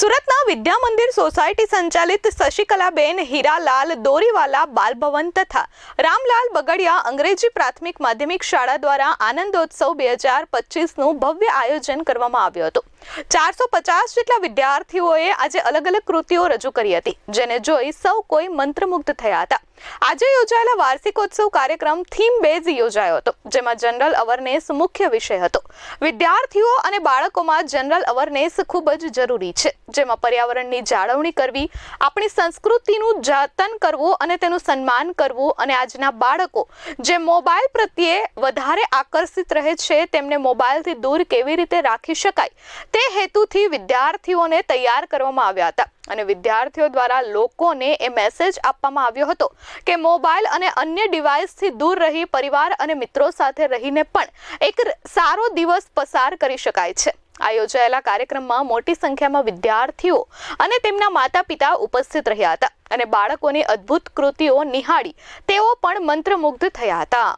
સુરતના વિદ્યા મંદિર સોસાયટી સંચાલિત શશિકલાબેન હીરાલાલ દોરીવાલા બાલભવન તથા રામલાલ બગડિયા અંગ્રેજી પ્રાથમિક માધ્યમિક શાળા દ્વારા આનંદોત્સવ બે હજાર પચીસનું ભવ્ય આયોજન કરવામાં આવ્યું હતું. ચારસો પચાસ જેટલા વિદ્યાર્થીઓએ આજે અલગ અલગ કૃતિઓ રજૂ કરી હતી, જેને જોઈ સૌ કોઈ મંત્રમુગ્ધ થયા હતા. આજે યોજાયેલા વાર્ષિકોત્સવ કાર્યક્રમ થીમ બેઝ યોજાયો હતો, જેમાં જનરલ અવરનેસ મુખ્ય વિષય હતો. વિદ્યાર્થીઓ અને બાળકોમાં જનરલ અવરનેસ ખૂબ જ જરૂરી છે, જેમાં પર્યાવરણની જાળવણી કરવી, આપણી સંસ્કૃતિનું જતન કરવું અને તેનું સન્માન કરવું અને આજના બાળકો જે મોબાઈલ પ્રત્યે વધારે આકર્ષિત રહે છે, તેમને મોબાઈલથી દૂર કેવી રીતે રાખી શકાય તે હેતુથી વિદ્યાર્થીઓને તૈયાર કરવામાં આવ્યા હતા અને વિદ્યાર્થીઓ દ્વારા લોકોને એ મેસેજ આપવામાં આવ્યો હતો કે મોબાઈલ અને અન્ય ડિવાઇસથી દૂર રહી પરિવાર અને મિત્રો સાથે રહીને પણ એક સારો દિવસ પસાર કરી શકાય છે. આ યોજાયેલા કાર્યક્રમમાં મોટી સંખ્યામાં વિદ્યાર્થીઓ અને તેમના માતા પિતા ઉપસ્થિત રહ્યા હતા. અને બાળકોની અદ્ભુત કૃતિઓ નિહાળી તેઓ પણ મંત્રમુગ્ધ થયા હતા.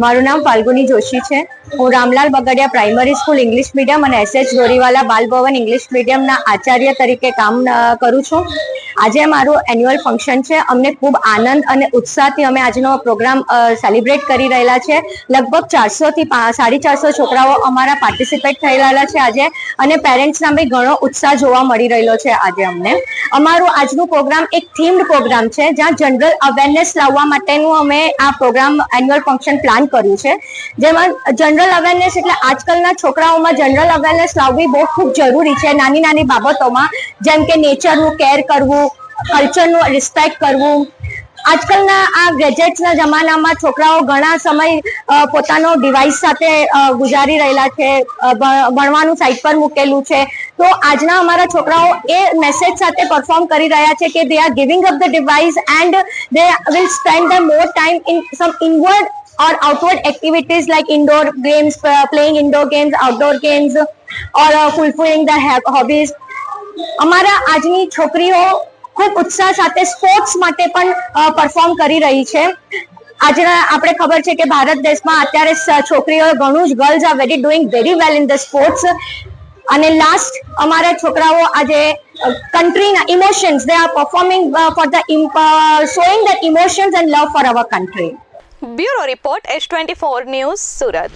મારું નામ ફાલ્ગુની જોશી છે. હું Ramlal Bagadia primary school English medium અને એસએચ બાલ બાલભવન ઇંગ્લિશ મીડિયમના આચાર્ય તરીકે કામ કરું છું. આજે મારું એન્યુઅલ ફંક્શન છે. અમને ખૂબ આનંદ અને ઉત્સાહથી અમે આજનો પ્રોગ્રામ સેલિબ્રેટ કરી રહેલા છે. લગભગ ચારસોથી સાડી ચારસો છોકરાઓ અમારા પાર્ટિસિપેટ થઈ રહેલા છે આજે અને પેરેન્ટ્સના બી ઘણો ઉત્સાહ જોવા મળી રહેલો છે આજે અમને. અમારું આજનું પ્રોગ્રામ એક થીમ્ડ પ્રોગ્રામ છે, જ્યાં જનરલ અવેરનેસ લાવવા માટેનું અમે આ પ્રોગ્રામ એન્યુઅલ ફંક્શન પ્લાન કર્યું છે. જેમાં જનરલ અવેરનેસ એટલે આજકાલના છોકરાઓમાં જનરલ અવેરનેસ લાવવી બહુ ખૂબ જરૂરી છે. નાની નાની બાબતોમાં, જેમ કે નેચરનું કેર કરવું કલ્ચરનું રિસ્પેક્ટ કરવું આજકાલના આ ગેજેટ્સના જમાનામાં છોકરાઓ ઘણા સમય પોતાનો ડિવાઇસ સાથે ગુજારી રહેલા છે ભણવાનું સાઈડ પર મૂકેલું છે તો આજના અમારા છોકરાઓ એ મેસેજ સાથે પરફોર્મ કરી રહ્યા છે કે they are giving up the device and they will spend the more time in some inward or outward activities like indoor games, playing indoor games, outdoor games, or uh, fulfilling their hobbies. અમારા આજની છોકરીઓ ખૂબ ઉત્સાહ સાથે sports માટે પણ perform કરી રહી છે. આજના આપણે ખબર છે કે ભારત દેશમાં અત્યારે છોકરીઓ ઘણું જ girls are very doing very well in the sports અને લાસ્ટ અમારા છોકરાઓ આજે કન્ટ્રીના emotions they are performing for the showing the emotions and love for our country bureau report S twenty four news Surat.